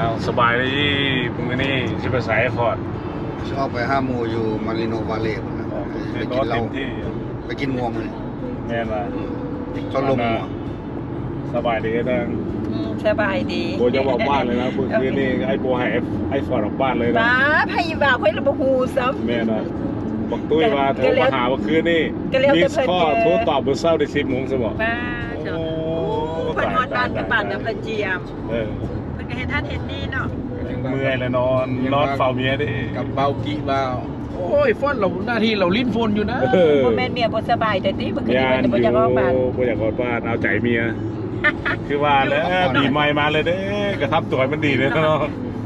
เอาสบายเลยมึงนี่ชิบะสายฟอร์ดชอบไปห้าหมูอยู่มาริโนวาเล่พุ่นนะไปนกิอนนเหเต็ล้ามที่ไปกินงัวมันแม่นว่าเขาลงงัวสบายดีจังอืมสบายดีโบจะบอกบ้านเลยนะเมื่อคืนนี่ไอ้โบให้ไอ้ฟอร์ดออกบ้านเลยนะบ้าพยาบาลค่อยระบฮูซ้ำแม่นะบอกตุ้ยว่าโทรมาหาเมื่อคืนนี่ก็เรียกมิแต่สเพิ่นข้อเจอโทรตอบเบอร์เศร้าได้สิบโมงสมองบ้าโอ้เจ้าเพิ่นนอนบ้านกับบ้านกับเพิ่นเจียมเออเพิ่น ก็เห็นท่านเห็นนี่เนาะเมื่อยเลยนอนนอนเฝ้าเมียดิกับเบากิเบาโอ้ยฟอนเราหน้าที่เราลิ้นฟนอยู่นะเออบ่แม่นเมียบ่สบายแต่ติเพิ่นก็ยาสินเพิ่นอบ่อยากออกบ้านยู่บ่อยากออกบ้านเอาใจเมีย คือว่าแล้วปีใหม่มาเลยเด้กระทับตัวให้มันดีเลยเนาะ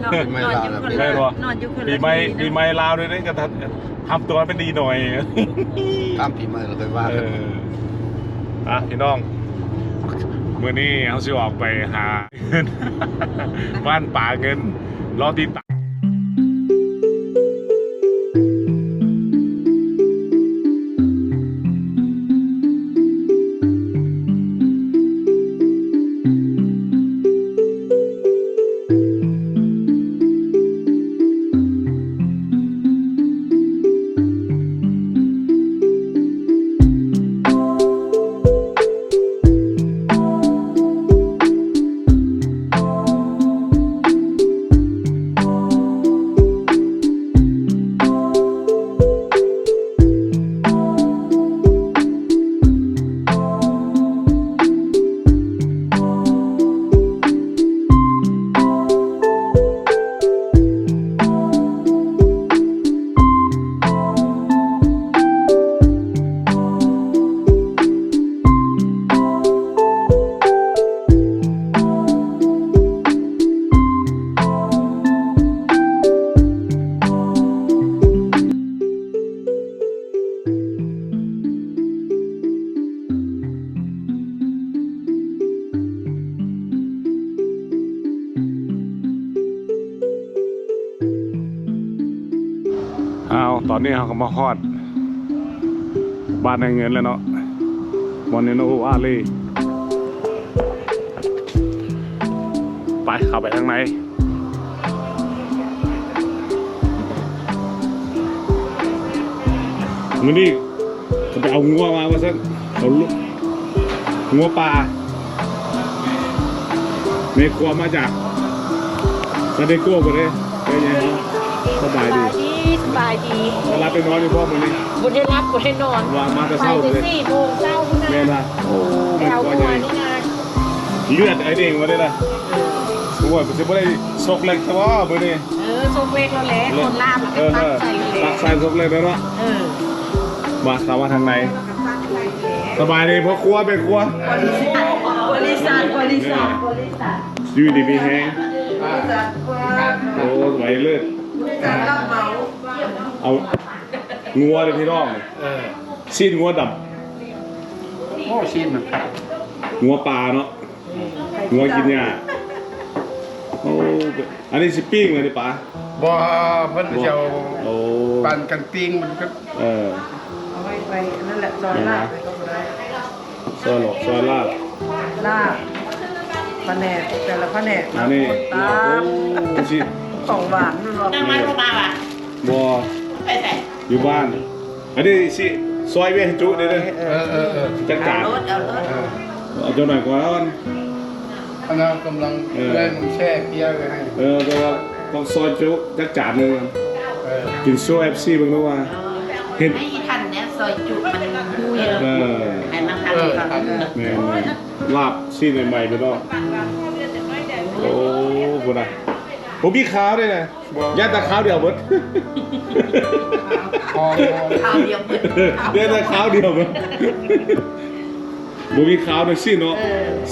นอนนอนอยู่คนแม่ละนบ่นอนอยู่คนละปีใหม่ที่ปีเนาะใหม่ลาวเลยเด้กระทับทำตัวให้มันดีหน่อยข้ามปีใหม่เราเคยว่าเอกันออะพี่น้อง มื่อนี้เขาสิออกไปหาเงินบ้านป่าเงินรอติดตาม เขาก็มาฮอด บ้านในเงินแล้วเนาะบอนเนโนอาลีไปเข้าไปข้างในมือนี่เขาไปเอางัวมาว่าซะเขาลุงัวปลาเมฆัวมาจากซาเดโก้ไปเลยเป็นยังไงครับสบายดี สบายดีเวลาไปนอนอยู่พ่อมือนี่บ่ได้รับบ่ได้นอนวางมาแต่ไปเช้าแต่เลย4โมงเช้าพุ่นแม่น่ะละโอ้แถมันวก็หัยัวงนี่นะเลือดไอ้เด้งมาได้ละโอ้ยมันจะไม่ได้ซกเล็กแต่ว่ามือนี่เออโซเวกแล้วแหละคนลาบเอแล้วอก็เอตั้องใจเลยตักใส่ซกเล็กแล้วเนาะเออมาเข้ามาทางในสบายดีเพราะครัวเป็นครัวบริษัทบริษัทบริษัทอยู่ดีมีแฮงบริษัทโอ้ไหวเลือดรับเหมา เอางัวเลยพี่น้องเออสิ้นงัวดับโอ้ชินมันครับงัวปลาเนาะงัวกินหญ้าโอ้อันนี้สิปิ้งเลยดิป๋าบ่เพิ่นจะเอาโอ้ปั่นกันปิ้งมันก็เออ เอาไว้ไปนั่นแหละซอยลาบไปก็ได้ซอยหลอกซอยลาบลาบแผนกแต่ละแผนกอันนี้ตาโอ้สิของหวานรอบนั่งมาลงมาว่ะบอ อยู่บ้าน อันนี้สิซอยเวให้จุเด้อเด้อเออเออเออจักจานรถเอารถเออเอาจังหน่อยก่อนคณะกำลังเออเล่นแช่เกียร์ไว้ให้เออก็ว่าต้องซอยจุจักจานหนึงเออกินโซ่เอฟซีเบิ่งดูว่า เห็น ไม่ทันเนี่ยซอยจุมันคุยแล้วเออไอ้มันทันเออก่อนทันแม่นลาบซีใหม่ๆไปเนาะโอ้บ่ได้ ผมมีขาวด้วยนะย่านแต่ขาวเดียวเบิดคอคอข้าวเดียวเปิดเดี๋ยวแต่ขาวเดียวเบิดบ่มีขาวด้วยสิ้นเนาะ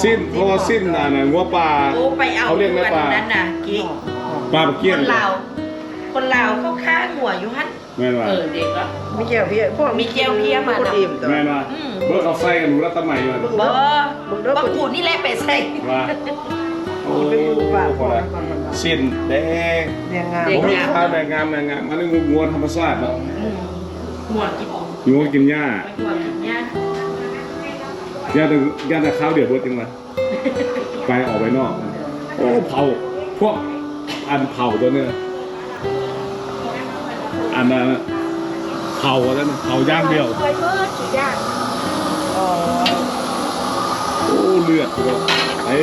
สิ้นเพราะว่าสิ้นน่ะนะงัวปลาโอ้ไปเอาเขาเรียกแม่ปลาวันนั้นน่ะกิ๊กปลาปลาเกี้ยคนนลาวคนลาวเขาฆ่าหัวอยู่ฮั่นแม่นว่าเออเด็กก็มีเจียวเพียพวกมีเจียวเพี้ยมาน่ะอิ่มตัวแม่นว่าเบิดเอาใส่กันหนูรัตใหม่อยู่บ่บักกูดนี่แหละไปใส่ ว่าโอ้พอละสิ้นแดงเรียงงามผมมีขาวแดงงามแดงงามอันนี้งัวธรรมชาติเนาะอืมหัวกินงัวกินหญ้าหัวกินย่างย่าแต่ย่าแต่ข้าวเดี๋ยวเบิดจังเลยไปออกไปนอก โอ้เผาพวกอันเผาตัวเนี้ยอันนั้นเผาแล้วนะเผาย่างเดียวเคยเมื่อกี่อย่างอ๋อโอ้เลือดเลยเอ้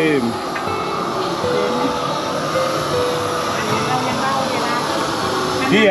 พี่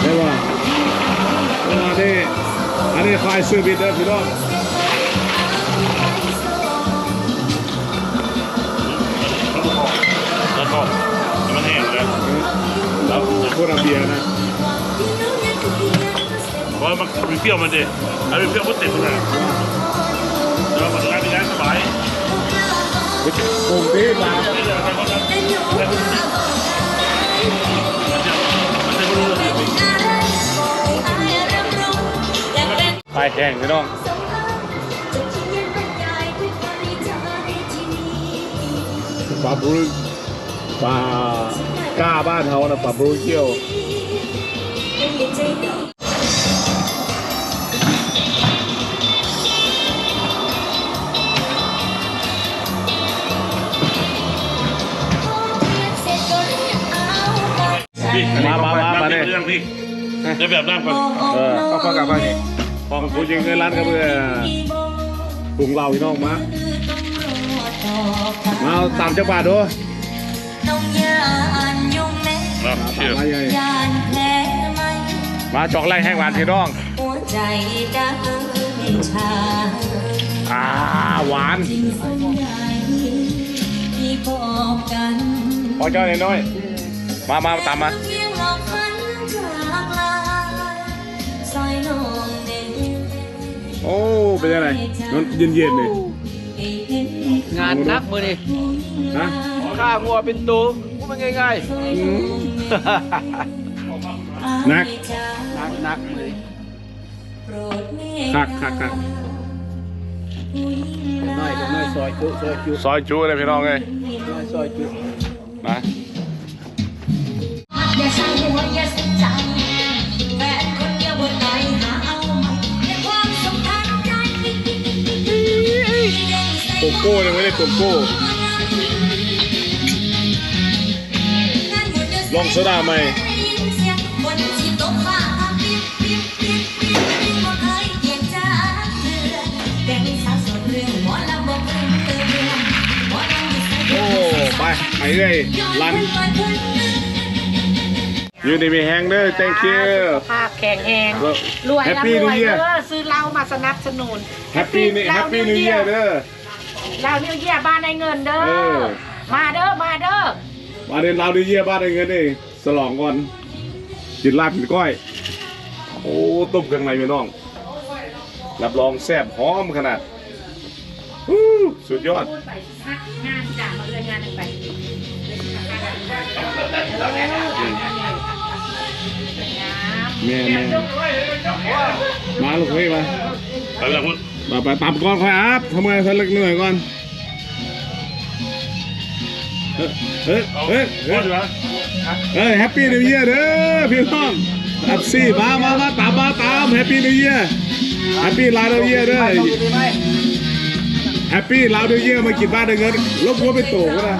ใช่ป่ะอันนี้อันนี้คอยซื้อบิดเด้อพี่น้องแล้วก็มันแห้งเลยแล้วพูดเอาเบียร์นะเพราะมันมีเปรี้ยวมันดิอันนี้เปรี้ยวมันเต็มเลยแล้วมันร้านนี้สบายผมตีมานี่ เลยมันจะมันจะรู้เลยไปแข่งพี่น้องปลาบรูปลาก้าบ้านเขานะปลาบรูเกี่ยว จะแบบนั่งก่อนเออเอาฟังกลับมานี่ฟองผู้ยิงเงินล้านก็เพื่อปรุงเราพี่น้องมามาเอาตามจังหวัดดูนะเชื่อมาใหญ่มาจอกไล่แห้งหวานพี่น้องหัวใจดังชาอ่าหวานส่วนใหญ่ที่บอกกันพอเจ้าหน่อยๆมามาตามมา โอ้เป็นยังไงนอนเย็นๆเลยให้เห็นงานนักมือนี่ฮะข้างัวเป็นตัวมันง่ายนักๆนักนักมือนี่โปรดเมตคักคักคักน้อยก็น้อยซอยจุซอยจุซอยจูเลยพี่น้องเลยน้อยซอยจุมาอย่า โกโก้ยังไม่ได้โกโก้ลองโซดาไหมโอ้ไปไปเลยรันอยู่ในมีแฮงเด้อ thank you ภาพแข็งแรงรวยแฮปแล้วปี้รนิววยเยียเด้อซื้อเหล้ามาสนับสนุนแฮปปี้นี่แฮปปี้นิวเยียเด้อเห ล้านิวเยียบ้านในเงินเด้อ เออ มาเด้อ มาเด้อ มาเดินเรานิวเยียบ้านได้เงินนี่สลองก่อนกินลาบกินก้อย โอ้ต้มเครื่องในพี่น้อง รับรองแซ่บหอมขนาดอู้สุดยอดพูดไปพักงานจ้ะมาเลยงานไปแม่แม่มาลูกเฮ้ยมา ไปแล้วคุณ มาไปตามก่อนค่อยอัพทำไงสักเล็กหน่อยก่อนเฮ้ยเฮ้ยเฮ้ยเฮ้ยแฮปปี้นิวเยียร์เด้อพี่น้องอัพซี่มามามาตามมาตามแฮปปี้นิวเยียร์แฮปปี้ลาวนิวเยียร์เด้อแฮปปี้ลาวนิวเยียร์มากินบ้านได้อเงินลบหัวไปโตก็ได้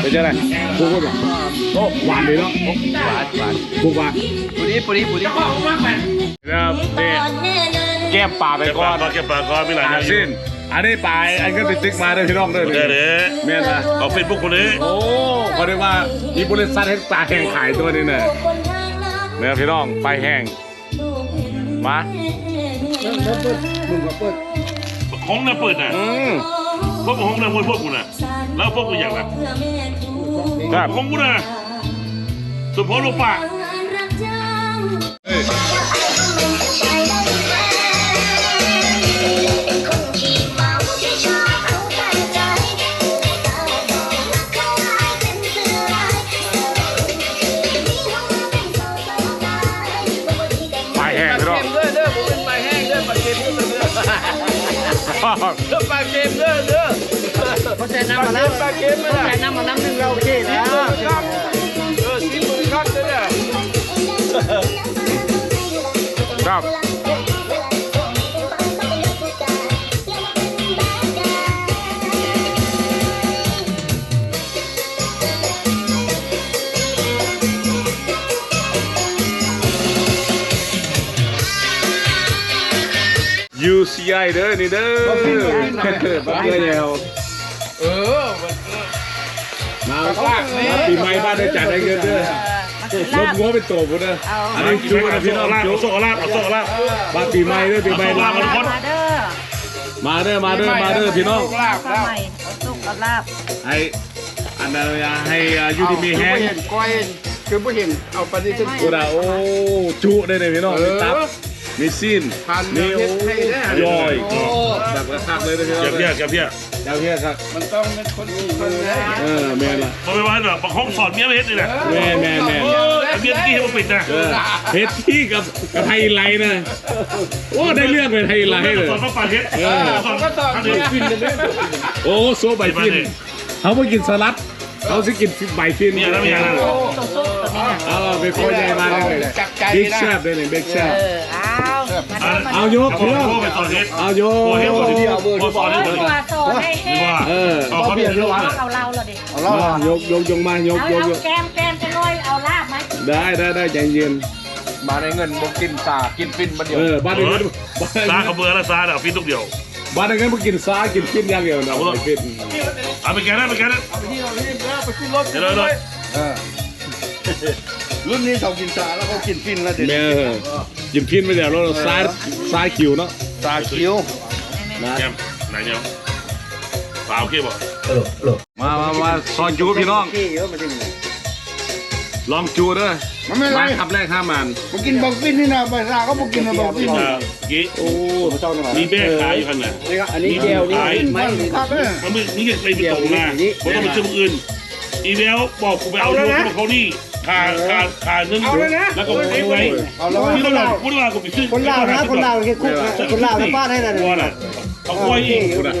เป็นยังไงพูดว่าแบบโอ้หวานดีเนาะหวานหวานพูดว่าปุริปุริปุรินะครับนี่แก้มป่าไปเก็บก่อปากนก่อนเก็บปากก่อนมีหลายออาย่างสิ้นอันนี้ปลายอันก็ติดติ๊กมาด้วยพี่น้องด้วยเด้อเด้อแม่นนะเอาเฟซบุ๊กคนนี้โอ้เขาเรียกว่าอีบริษัทให้ตาแห้งขายตัวนี้เนี่ยเนี่ยพี่น้องไปแห้งลูกเห็นมาแล้วเปิดมึงก็เปิดห้องน่ะเปิดน่ะอืม พวกห้องน่ะพวกพวกกูน่ะแล้วพวกกูอย่างน่ะครับห้องกูน่ะสุพจน์ลูกปากไปแห้งปลาพี่น้องเค็มเด้อเด้อผมเป็นปลาแห้งเด้อปลาเค็มเด้อ มาแล้วปลาเค็มไม่ได้ใช้น้ำมาน้ำหนึ่งเราโอเคแล้วเออซีมือคักเด้อเนี่ยครับ UCI เด้อนี่เด้อบักเกอร์แยว มามาปีใหม่บ้านได้จัดได้เงินเด้อลบงัวเป็นโตหมดเด้ออันนี้จูนะพี่น้องลาบจูเอาโซ่ลาบเอาโซ่ลาบบ้านปีใหม่เด้อปีใหม่ลาเอาโซ่ลาบมาเด้อมาเด้อมาเด้อมาเด้อพี่น้องลาบข้าแล้วใหม่เอาสุกเอาลาบให้อันนั้นให้อยูที่มีแห้งเห็นก้อยคือผู้เห็นเอาไปนี่ขึ้นโอ้ดาโอ้จุได้เลยพี่น้องมีตับ มีซีนพันนี่เฮ็โอ้ดให้ได้ย่อยโอ้แบบกระคักเลยนะพี่น้องเก็บเพี้ยเก็บเพี้ยเจ้าเพี้ยครับมันต้องเป็นคนคนนะเออแม่นละมาไม่ว่าหรอกบางห้องสอนเมียไม่เฮ็ดนี่แหละแม่แม่แม่เออไอ้เมียที่ให้มาปิดนะเออเฮ็ดที่กับกับไทยไลน์นะโอ้ได้เรื่องเลยไทยไลน์เลยสอนมาปาดเฮ็ดเออสอนก็สอนทำเองฟินเลยโอ้โซใบฟินเขาไม่กินสลัดเขาสิกินใบฟินมีอะไรมีอะไรตัวสุกตัวนี้น่ะเอาไปคอยใหญ่มาเลยจับใจบิ๊กนะแซบเลยเนี่ยบิ๊กแซบ เออเอามาเด้อมาเอาเด้อยกเอาเพื่อนโซ่ไปสอนเฮ็ดเอาโยโอ้เฮ็ดสอนเดียวพอสอนได้เอาเลยตัวโซให้นี่แห้งว่าเออเอาเขาเปลี่ยนเรื่องว่าเอาเราเราดิเอาล่ะมายกยกยกมายกเอายกเอายกแกมแกมจะน้อยเอาลาบไหมได้ได้ได้ใจเย็นมาในเงินบ่กินตากินฟินมาเดียวเออบ้านเงินบ้านซาเขาเบื่อแล้วซาเดี๋ยวฟินทุกเดียวบ้านเงินมากินซากินฟินอย่างเดียวนะไม่ฟินเอาไปแกนั่นไปแกนั่นไปที่เราที่แล้วไปขึ้นรถเดี๋ยวเลยเออรุ่นนี้เขากินสาแล้วเขากินฟินแล้วเดี๋ย วแม่กินฟินไปเดี๋ยวเราซาซาคิวเนาะตาคิ้วนะแกมไหนเนี่ยสาวโอเคบ่มามามาซอยจูพี่น้องขี้เยอะมาจริงเลยลองจูเด้อมันไม่ไรมาขับแรกห้ามันผมกินบักฟินนี่นะไปซาก็บอกกินนะบักฟินเมื่อกี้โอ้มีแม่ขายอยู่คันน่ะอันนี้เดียวนี่ไม่ครับเนี่ยมันมึงนี่ไปไปตรงนะผมต้องไปชื่ออื่น อีเมลบอกกูไปเอาลูกเขานี่ ขาขาขาเงินแล้วก็ไว้ไว้เอาแล้วที่เขาหลอกพูดว่ากูไปซื้อคนลาวนะคนลาวแค่คุกนะคนลาวนะบ้านให้นะว่าน่ะเขาควายอีกกูนะ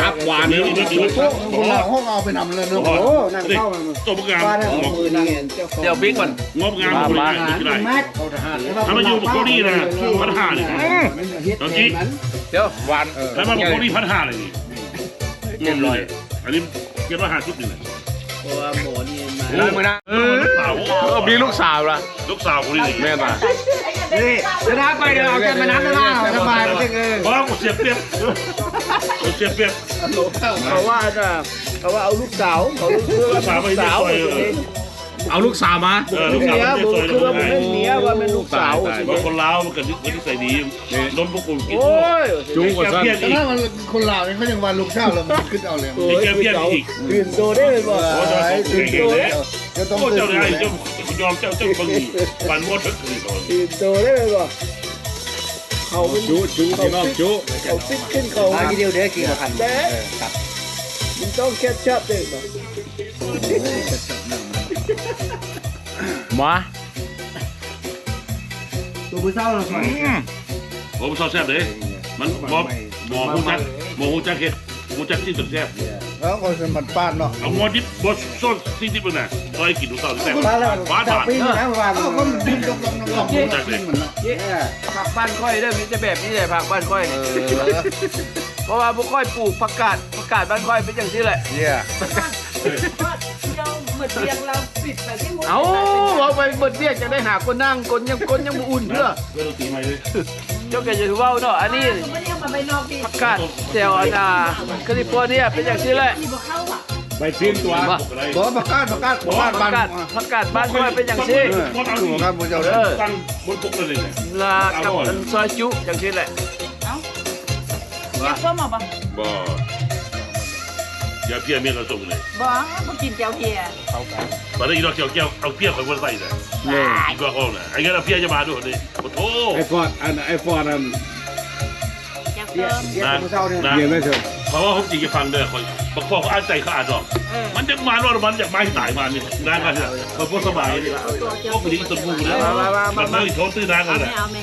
ตับหวานนี่เนาะนี่นี่คนเราห้องเอาไปนำเลยเนาะโอ้นั่งเข้าตัวงามบ้านให้งของมือนี่ไงเจ้าของเดี๋ยวบิ๊กก่อนงบงามคนละไม่ได้แม็กถ้ามาอยู่กับเขานี่นะพันห้าเลยตอนนี้เดี๋ยวหวานแล้วมาบอกเขานี่พันห้าเลยนี่เงินเลยอันนี้เงินว่าห้าชุดหนึ่ง ล้างมือนะเออลูกสาวเออมีลูกสาวละลูกสาวคนนี้แม่ตานี่เดี๋ยวน้ำไปเดี๋ยวเอาแกไปน้ำได้บ้างสบายไม่ใช่เออเพราะกูเสียเปรียบกูเสียเปรียบเขาว่าจะเขาว่าเอาลูกสาวเขาลูกลูกสาวไม่ได้ซอย เออเอาลูกสาวมา เออลูกสาวเมียไม่ผมได้ซอยคือว่าผมเลให้ยเมียว่าเป็นลูกสาวสิบางคนลาวมันกันนิสัยดีนมพวกกูกินโอ้ย จุ้งกว่าสั้นเพี้ยนแต่อีกถ้ามันคนลาวนี่เขายังวันลูกเช้าแล้วมันขึ้นเอาเลยมีแกเพี้ยนอีกตื่นโตได้เลยบ่โอ้เจ้าเก่งเลยจะต้องโอ้ตื่เจ้านได้เจ้ายอมเจ้าเจ้าบางทีปันมดทั้งคืนก่อนตื่นโตได้เลยบ่เขาเป็นจุจุพี่น้องจุเขาฟิตขึ้นเขาทีเดียวเดี๋ยวกินกันแต่มันต้องแคชชัพด้วยบ่ มาตัวผู้สาวเราผมชอบแซ่บเลยมันบอหมอหูจักหมอหูจักเห็ดหูจักที่สุดแซ่บแล้วก็สมันป้านเนาะเอางอดิบบอสโซนที่ดิบน่ะซอยกินดูต่อแซ่บมาแล้วหวานหจับวานปีนะว่าเอ้าก็มันดิ้นดกดกดกดิ้นมันเนาะผักบ้านค่อยเด้อมีแต่แบบนี้เลยผักบ้านค่อยนี่เพราะว่าพวกค่อยปลูกผักกาดผักกาดบ้านค่อยเป็นอย่างนี้แหละเนี่ย เราเหมือนเรียงเราปิดไปที่มุมเอาเอาไปเบิดเรียกจะได้หาคนนั่งคนยังคนยังบ่อุ่นเพื่อเรื่องตีใหม่เลยเจ้าแกจะถือว่าเนาะอันนี้ไม่ได้เอามาไปนอกดีผักกาดแถวอันน่ะแคลิฟอร์เนียเป็นอย่างนี้แหละที่บ่เข้าอะใบฟินตัวบ่ประกาศประกาศประกาศผับ้ากนกาดผักกาดบ้านค่อยเป็นอย่างซี่ก็เอาคือประกาศบ่เจ้าเด้เอออตั้งบนปกเลยเนี่ยลากับอันซอยจุอย่างซี่แหละอยากส้มอะบ่ บ่อย่าเพี้ยเมียกระส่งเลยบ่บ่กินเจียวเพียตอนนี้เราเกี่ยวเกี่ยวเอาเพี้ยไปบนใส่เลยอีกว่าห้องน่ะไอ้เงี้ยเราเพี้ยจะมาด้วยนี่โอ้โหไอฟอร์ดอันไอฟอร์ดอันอยากเติมเดี๋ยวผมเศร้าเนี่ยนะเรียนได้เถอะเพราะว่าผมจริงจะฟังเด้อคนบางคนเขาอ่านใจเขาอ่านออกเออมันจะมาว่ามันจะมาที่ไหนมานี่นานกันเนี่ยมันพวกสบายนี่พวกคนนี้ก็ต้นมูนะมันไม่โทษตื้อนานกัเอานไหมเลยเอาไหม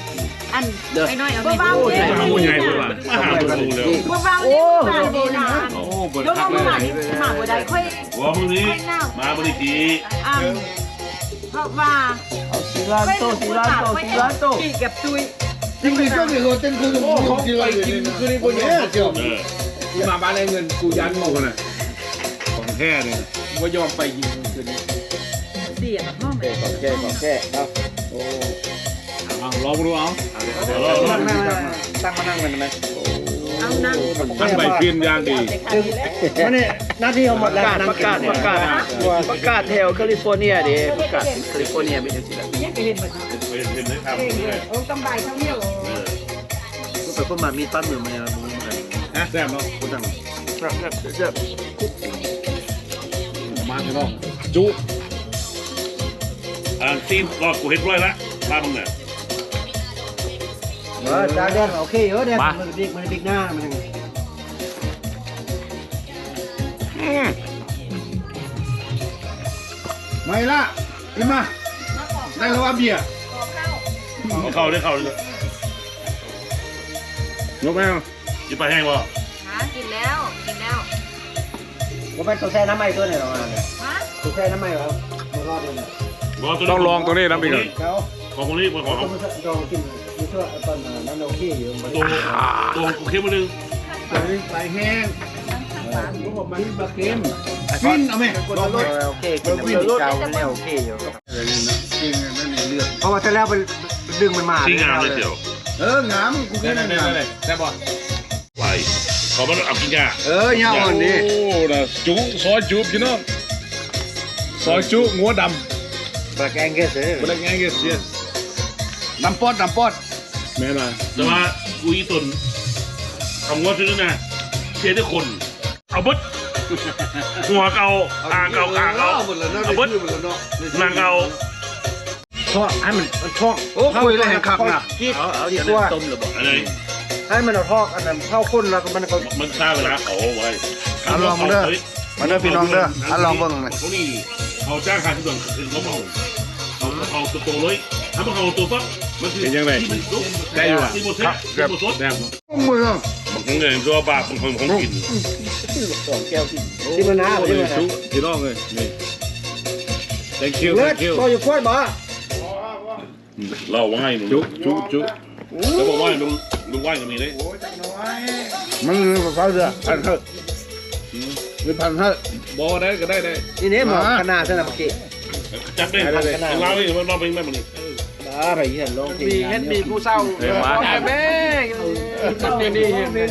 อันไอ้น้อยเอาไหมบ่โอ้ยมาผู้ใหญ่เลยว่ะมาหาคนดูแล้วบ่เบาเนี่ยบ่ดีนะ โอ้เบิดยกคักมาเลยหานี่มาบ่ได้ค่อยหัวพวกนี้มาบริกีอ่าเพราะว่าสีลานโตสีลานโตสีลานโตพี่กับตุยจริงๆก็คือเต้นคือของที่เรากินคือนี่บ่เนี่ยเจ้าเออกูมาบ้านไอ้เงินกูยันหมดน่ะของแท้เนี่ยว่ายอมไปยิงคืนนี้เสียแบบน้องแก่ของแก่ของแก่เอาโอ้เอาลองดูเอาตั้งนั่งตั้งมานั่งกันไหมเอานั่ง ท่านใบฟินอย่างดีมันนี่หน้าที่เขาหมดแล้วกาศประกาศประกาศประกาศแถวแคลิฟอร์เนียดิประกาศแคลิฟอร์เนียเป็นอย่างซี่แหละเนี่ยไปเห็นมือนเห็นเห็นได้ทำเลยโอ้กำไบเท่านี้โอ้ไปคนมามีปั้นมือมาเนี่ยมึงเหมือนนะแซ่บเนาะกูสั่งครับครับเจ็บมาพี่น้องจุอ่าซีนก็กูเห็นร้อยละลามึงเนี่ย เออจ้าเด้โอเคเออเด้มันบิ๊กมันบิ๊กหน้ามันไม่ละอีมาได้แล้วว่าเบียร์เข้าได้เข้าเลยยกแม่งจะไปแห้งวะหากินแล้วกินแล้วผมไปตัวแช่น้ำไหม้ตัวไหนออกมาเนี่ยฮะตัวแช่น้ำไหม้ครับมันรอดเลยต้องลองตัวนี้นะพี่ก่อนแล้วของคนนี้ของของต้องต้องกินมี ช่วยตอนนั้นโอเคอยู่มันตัวตัวกูเข้มนึงไปแห้งผมมันบะเค็มฟินเอาไหมลองไหมโอเคกินฟินเจ้าเนี่โอเคอยู่จริงนั่นนี่เลือดเพราะว่าถ้าแล้วไปดึงมันมาที่งามเลยเดียวเอองามกูกินนั่นงามแซ่บป่ะไปเขาไม่ต้องเอากินยาเออยาวอันนี้โอ้นะจุ๊ซอยจุ๊พี่น้องซอยจุ๊งัวดำปลาแกงแค่เสือำเป็นไงเงี้ย เสียน้ำปอดน้ำปอดแม่น่ะแต่ว่ากูอีตุนคำว่าซื้อนะเชียร์ทุกคน เอาบึดหัวเก่าอ่างเก่าอ่างเก่าหมดแล้วเนาะเอาบึดหมดแล้วเนาะนางเก่าทอดให้มันทอดโอ้คุยเลยแห่งคักนะกีดเอาเอากีอดย่างตัวนั้นต้มหรือเปล่าอะไรให้มันเอาทอดอันนั้นเข้าข้นแล้วก็มันก็มันฆ่าเวลาเขาไว้เอาลองมาเด้อมาเด้อพี่น้องเด้อเอาลองเบิ่งเลยเขานี่เขาจ้างค่าที่ด่วนคือเขาเมาเขาเขาตัวโตเลยถ้ามันเขาตัวปั๊บ มันคือที่มันลุกที่หมดเซ็ตที่หมดสดแซ่บมือบางครั้งเนี่ยตัวบาปบางคนของกินที่มันน้าใช่ไหมจุพี่น้องเลยนี่ thank you เลือด thank you บ่อยู่ขวดบ่เราไหว้หนูจุจุจุแล้วบอกว่าลุงลุงไหว้ก็มีเลยมันมีภาษาเสือพันเถอะมีพันเถอะบอกได้ก็ได้ได้นี่เนี่ยหมอขนาดสนับเกะจับได้เราไม่มันเราไม่ไม่มันนี่ บ้าไปเห็นลงมีเห็นมีผู้เศร้าแม่มันนี่นี่เห็น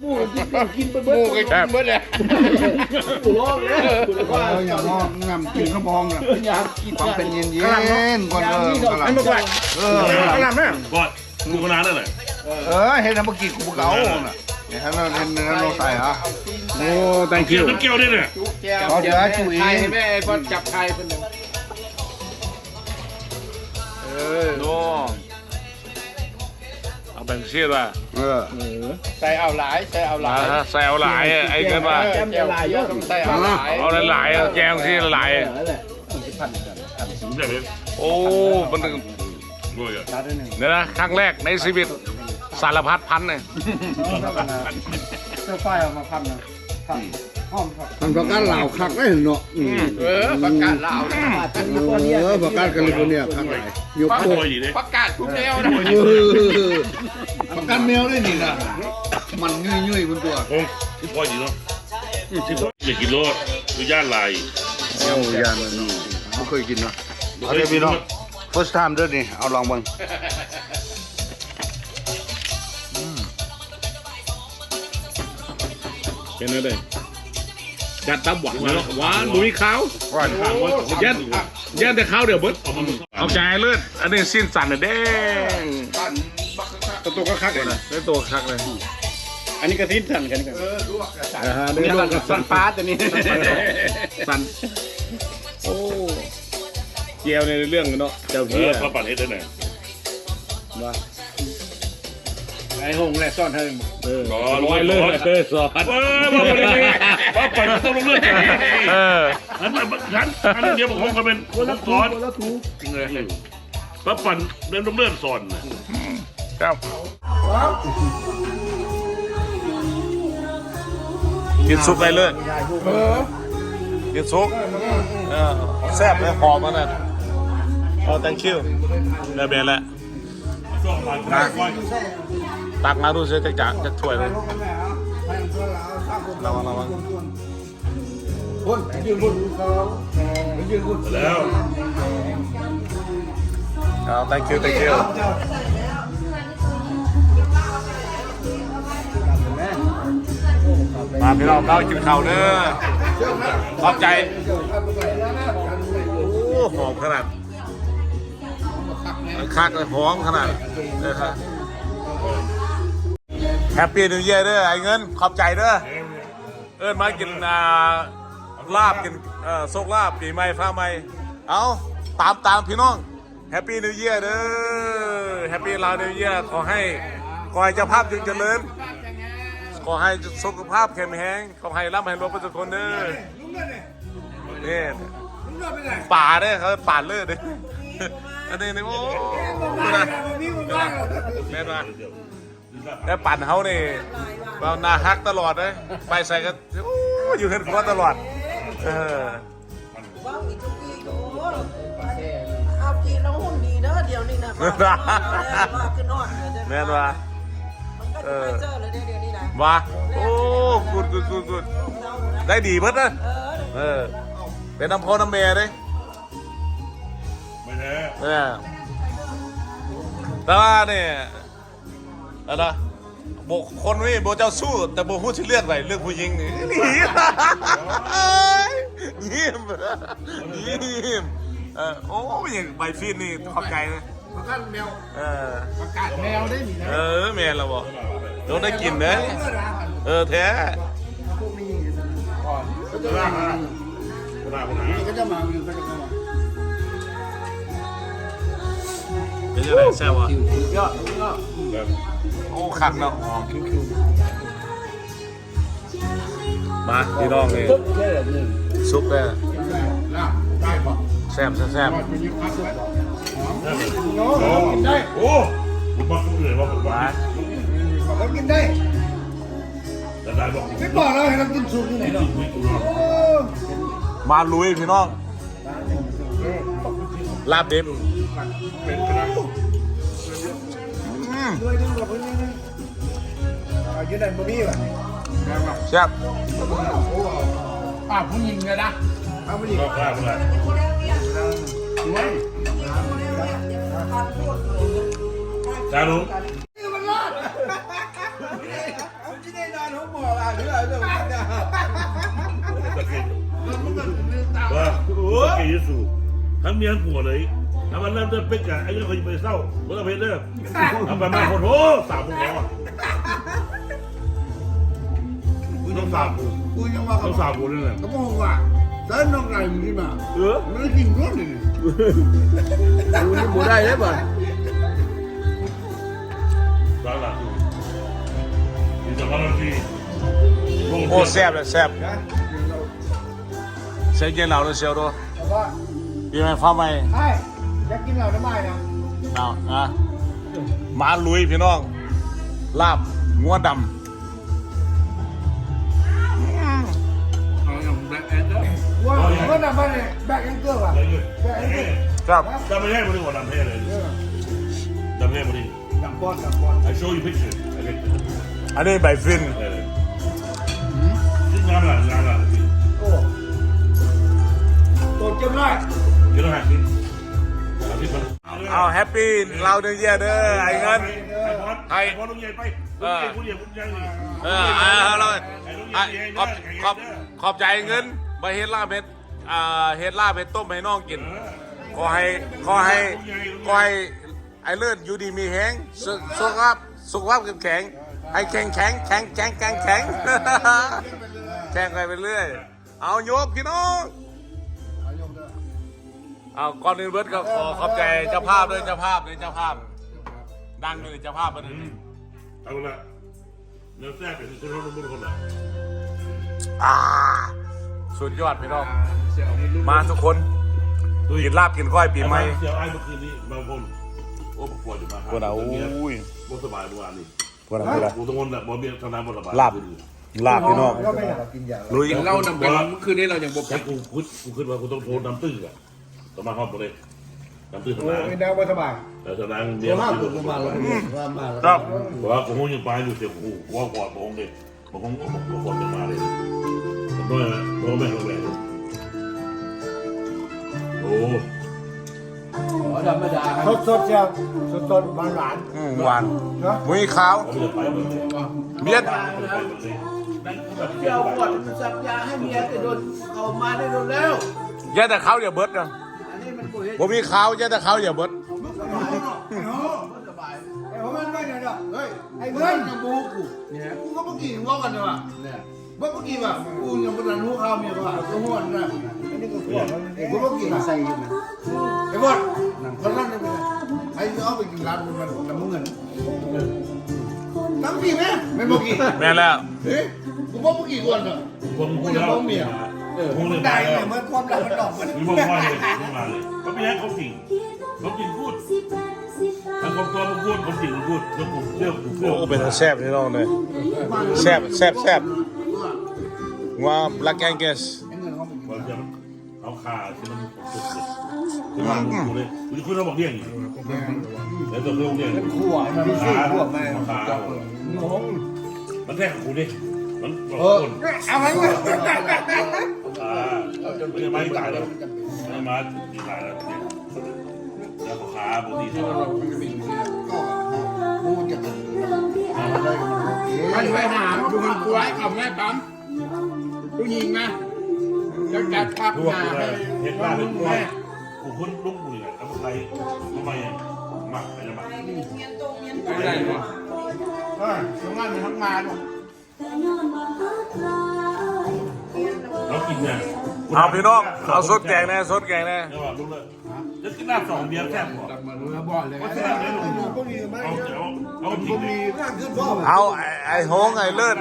หมูกันกินเบิดเลยอย่างงองามกินข้าวบองนะความเป็นเย็นเย็นก่อนเอออันบอกว่าเออขนาดนั้นก็กูขนาดนั่นแหละเออเห็นน้ำกินกูเก่าน่ะเห็นเราเห็นเราใส่ฮะ โอ้ thank เกี่ย you วน้ำเกี่ยวเนี่ยเอาเดี๋ยวจุ๋ยแม่ก็จับไข่เโน่เอาแบ่งเสียว่ะเออใส่เอาหลายใส่เอาหลายแซวหลายไอ้เงินว่าแก้มหลายเยอะต้องใส่เอาหลายเอาหลายๆแจงที่หลายผมจะเป็นโอ้มันด้วยอะเนี่ยนะครั้งแรกในชีวิตสารพัดพันเลยเสื้อไฟเอามาพันนะ พันหอมครับมันประกันลาวคักได้เนาะเออประกาศลาวเออประกันแคลิฟอร์เนียคักไหนยกป้าโต๊ะโวยดีเนี่ยประกาศทุกแนวนะเออประกันแมวได้นี่นะมันยุ่ยยุ่ยบนตัวโอ้ที่พอยดีเนาะที่พอยอยากกินรสคือย่านลายโอ้ยานมันไม่เคยกินเนาะเอาเดี๋ยวพี่น้อง first time เด้อนี่เอาลองเบิ่งเป็นไงได้จัดตับหวานเนาะหวานบุ้ยขาวก่อนยันยันแต่ขาวเดี๋ยวเบิดเอามาเอาใจเลือดอันนี้สิ้นสันน่ะแดงตัวตัวก็คักเลยนะได้ตัวคักเลยอันนี้กระทิ้นสั่นกันกันนะฮะนี่ตัวกับสันปลาตัวนี้สันโอ้เจียวในเรื่องเนาะเจ้าเอพี่อพระปั่นให้ได้ไหน ไอ้หงแหละซ่อนเฮิงเออร้อยเลือดเออสอนเออพระปั่นต้องลงเลือดกันเอออันนั้นฉันอันนี้เดียวผมก็เป็นคนละสอนพระปั่นเดินลงเลือดสอนครับกินซุปไปเลยกินซุปเออแซ่บเลยหอมมันน่ะโอ้ thank you ได้เบนแล้ว ตักมาดูซิจะจักจะถ้วยเลยระวังระวังแล้วเอา thank you thank you มาพี่น้องเรากินข้าวเด้อขอบใจโอ้หอมขนาดคักเลยหอมขนาดนะครับแฮปปี้นิวเยียร์เด้อไอ้เงินขอบใจเด้อเอิ้นมากินอ่าลาบกินเอ่อโซกลาบปีใหม่ฟ้าใหม่เอาตามตามพี่น้องแฮปปี้นิวเยียร์เด้อแฮปปี้ลาวนิวเยียร์ขอให้ขอให้เจ้าภาพยังเจริญขอให้สุขภาพแข็งแรงขอให้ร่ำให้รวยประสบผลเด้อนี่ป่าเด้อเขาป่าเลิศเด้ออันนี้นี่โอ้ดูนะแม่นว่า แล้วปั่นเขานี่เราหนาฮักตลอดเลยไปใส่ก็โอ้อยู่เห็นครัวตลอด เออเอากินแล้วหุ่นดีเด้อเดี๋ยวนี้นะว่าคือนอนแม่นว่าเออเจอเลยเดี๋ยวนี้นะว่าโอ้กุดกุดกุดกุดได้ดีเพิ่นนะเออเป็นน้ำพอน้ำเมย์เลยไม่แท้เนี่ยแต่ว่าเนี่ย อะไรนะบกคนนี่โบเจ้าสู้ แต่โบพูดที่เลือกไปเลือกผู้หญิงนี่นี่ยิ้มยิ้มเออโอ้ยอย่างใบฟินนี่ขอบใจนะประกาศแมวเออประกาศแมวได้นี่นะเออแมวเราบอกโดนได้กินนะเออแท้หน้ามาหน้าคนไหนก็จะมาอยู่ก็จะมาเป็นยังไงแซ่บวะ โอ้ขัดเนาะมาพี่น้องนี่แค่แบบนึงซุปเลยได้ปะแซ่บแซ่บแซ่บกินได้โอ้ผมบอกคุณเลยว่าผมว่าเรากินได้แต่ได้บอกไม่บอกเราให้เรากินสุกที่ไหนหรอกโอ้มาลุยพี่น้องลาบดิบอื มด้วยดึงกับเพื่อนนี่เอายืนได้บ่มีป่ะแซ่บป้าผู้หญิงเลยนะเอาไปดิก็กล้าคนไหนจ้าลุงที่ได้นอนห้องหมออะหรืออะไรเรื่องนี้ตะเกียบว่าตะเกียบสูทั้งเมียผัวเลย ถ้ามันเริ่มเดินเป็กอะไอ้เรื่องเขาจะไปเศร้าเมื่อเพลเลิกเอาไปมาคนโหสามโมงแล้วอะต้องสามโมงกูยังว่าต้องสามโมงนั่นแหละก็มองว่าเส้นนอกไหนมึงที่มาเออไม่ได้กินร้อนเลยดูนี่บ่ได้เลยบ่ร้านหลังนี่จะมาแล้วที่โอ้แซ่บเลยแซ่บใส่เย็นเหล่าเลยเชียวดูแต่ว่าปีใหม่ฟ้าใหม่ไอ้ อยากกินเหล้าน้ำไม้นะเอานะมาลุยพี่น้อง ลาบงัวดว่าว่าน้ำมันเนี่ยแบกยังเกลือว่ะแบกยังเกลือำครับ ดำไม่ให้บริวารดำให้เลยดำให้บริดำบอลดำบอล I show you picture โอเคอันนี้ใบฟิน เออที่งานหลังงานหลังที่โอ้โตเจ็บไรเดี๋ยวเราหาที่ที่มัน เอาแฮปปี้เราเดือนเยียเด้อไอ้เงินไอ้บอลลุงใหญ่ไปลุงใหญ่ลุงใหญ่ลุงใหญ่เออเอาเราไอ้ขอบขอบขอบใจเงินมาเฮ็ดลาบเฮ็ดอ่าเฮ็ดลาบเฮ็ดต้มให้น้องกินขอให้ขอให้ขอให้ไอ้เลิศอยู่ดีมีแฮงสุสุขภาพสุขภาพเข้มแข็งให้แข็งแข็งแข็งแข็งแข็งแข็งแข่งไปเรื่อย เอาโยกพี่น้อง เอาก่อนอื่นเบิร์ดก็ขอขอบใจเจ้าภาพด้วยเจ้าภาพด้วยเจ้าภาพ ดังเลยเจ้าภาพมันนี่เอาละเนื้อแซ่บเป็นคนเราเป็นคนละอ่าสุดยอดพี่น้องมาทุกคนกินลาบกินก้อยปีใหม่เดี๋ยวไอ้เมื่อคืนนี้บางคนโอ้ปวดอยู่มาพวกเราอุ้ยบ่สบายเมื่อวานนี้พวกเราพวกเรากูต้องวนแบบบ่เบียร์ทางน้ำบ่สบายลาบลาบพี่น้องลุยเรานำกันเมื่อคืนนี้เรายังบ่แค่กูคิดกูคิดว่ากูต้องโทรน้ำตื้ออะ ต้องมาฮอดบ่เลยน้ำตื้อทางน้ไม่ได้ว่าสบายำแต่ทางน้ำเมียว่าที่ผมมาแล้วว่ามาแล้วครับบอกว่ากูคงยังไปอยู่เสียกูกูว่ากอดบ่คงเลยบ่คงบ่คงกอดกันมาเลยผมด้วยนะบ่แม่บ่แม่โอ้ธรรมดาคสรับดสดเชียวสดสดหวานหวานอืมหวานเนาะมุ้ยขาวผมจะไปหมดเลยเบียดไปหมดเลยเดี๋ยวก่อนมันสัญญาให้เมียจะโดนเอามาได้โดนแล้วแย่แต่เขาอย่าเบิดนะ อันนี้มันกูเห็นผมมีขาวแย่แต่เขาอย่าเบิดสบายไอ้ผมมันไม่เนี่ยเฮ้ยไอ้เพื่เพื่ออนนกับบูกูเนี่ยกูก็เมื่อกี้ว่ากันนะว่ะเนี่ยเมื่อกี้ว่ะกูยังไม่ทันรู้ข่าวเมียว่ะกูหัวนะอันนี้ก็ขวดมันกูเมื่อกี้ใส่อยู่นะไอ้บอลคนนั้นเนี่ยไอ้เอาไปกินร้านมันน้ำเงินน้ำกี่ไหมไม่เมื่อกี้แม่นแล้วเฮ้ยกูบอกเมื่อกี้ก่อนเถอะผมกูกูจะจะบอกเมีย ผมเลยได้มาเนี่ยเมื่อความรักมันดอกมันมีบอกว่าเลยไม่มาเลยเขาไม่ให้เขาจริงเขาจริงพูดถ้าคนตัวมันพูดคนจริงมันพูดแล้วผมเชื่อผมเชื่อโอ้เป็นแซ่บพี่น้องเลยแซ่บแซ่บแซ่บว่า black angus มันจะเอาขาที่มันสุดเลยที่มันกูเลยกูจะขึ้นแล้วบอกเดี่ยงอีกแล้วตัวเรื่องเดี่ยงขวดมันไม่ใช่ขาขวดแม่ขางงมันแท้ของกูดิมันบอกคนเอาไว้ก่อ นขาไม่ได้ไม้ตายแล้วไม่มาดีตายแล้วเนี่ยแล้วขาปกติเท่านั้นกูจะกันอะไรกันมันไปหาดูมันกลัวไอ้คำแม่ปั๊มผู้หญิงนะแล้วจัดภาพรู้หว่าน้ากูให้เห็นว่าเป็นกูกูขึ้นลุกมือแล้วใครทำไมหมักไปจะหมักไม่ได้หรอกเออทำงานมันทำงานเรากิน เนี่ยเอาพี่น้องเอาสดแกงแน่สดแกงแน่เดี๋ยวว่าลุกเลยจะกินน้ำสองเบียร์แค่พอมาดูแล้วบอกเลยเพราะฉะนั้นเลยลุงเอาเอาเอาจริงเลยเอาไอ้ไอ้โฮงไอ้เลิศ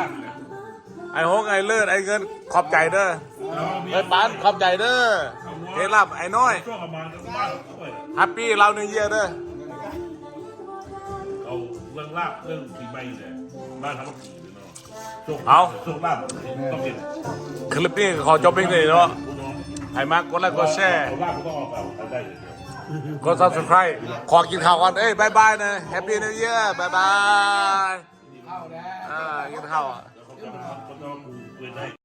ไอ้โฮงไอ้เลิศไอ้เงินขอบใจเด้อไอ้ปานขอบใจเด้อเฮ้รับไอ้น้อยช่วงประมาณก็บ้านด้วยฮัปปี้เราเนื้อเยียเด้อเอาเรื่องลาบเรื่องผีใบเนี่ยบ้านทำผีเลยเนาะช่วง เอาช่วงลาบต้องกินคลิปนี้ขอจบเพียงเท่านี้เนาะใครมากกดไลค์กดแชร์เอาลาบก็ต้องเอาเอาได้เลยกด subscribe ขอกินข้าวก่อนเอ้ยบายบายนะ Happy New Year บายบายข้าแล้วอ่ากินข้าวอะ